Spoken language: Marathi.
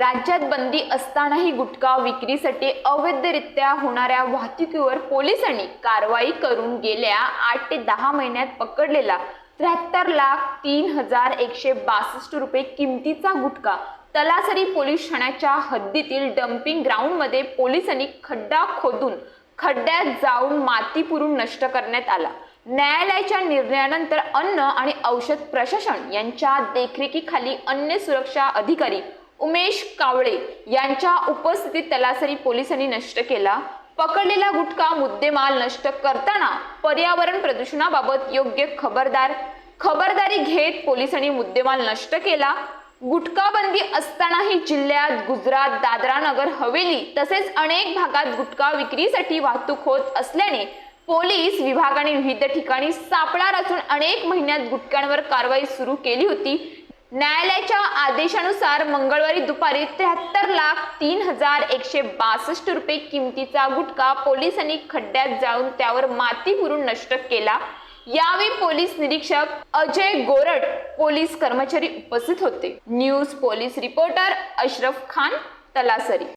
राज्यात बंदी असतानाही गुटखा विक्रीसाठी अवैधरित्या होणाऱ्या वाहतुकीवर पोलिसांनी कारवाई करून गेल्या आठ ते दहा महिन्यात पकडलेला त्र्याहत्तर लाख तीन हजार एकशे बासष्ट रुपये किमतीचा गुटखा. तलासरी पोलीस ठाण्याच्या हद्दीतील डम्पिंग ग्राउंडमध्ये पोलिसांनी खड्डा खोदून खड्ड्यात जाऊन माती पुरून नष्ट करण्यात आला. न्यायालयाच्या निर्णयानंतर अन्न आणि औषध प्रशासन यांच्या देखरेखीखाली अन्य सुरक्षा अधिकारी उमेश कावळे यांच्या उपस्थितीत तलासरी पोलिसांनी नष्ट केला. पकडलेला गुटखा मुद्देमाल नष्ट करताना पर्यावरण प्रदूषणाबाबत योग्य खबरदार खबरदारी घेत पोलिसांनी मुद्देमाल नष्ट केला. गुटखा बंदी असतानाही जिल्ह्यात गुजरात दादरा नगर हवेली तसेच अनेक भागात गुटखा विक्रीसाठी वाहतूक होत असल्याने पोलीस विभागाने विविध ठिकाणी सापळा रचून अनेक महिन्यात गुटख्यांवर कारवाई सुरू केली होती. न्यायालयाच्या आदेशानुसार मंगळवारी दुपारी त्र्याहत्तर लाख तीन हजार एकशे बासष्ट रुपये किमतीचा गुटखा पोलिसांनी खड्ड्यात जाऊन त्यावर माती पुरून नष्ट केला. यावेळी पोलीस निरीक्षक अजय गोरड पोलीस कर्मचारी उपस्थित होते. News police reporter Ashraf Khan Talasari.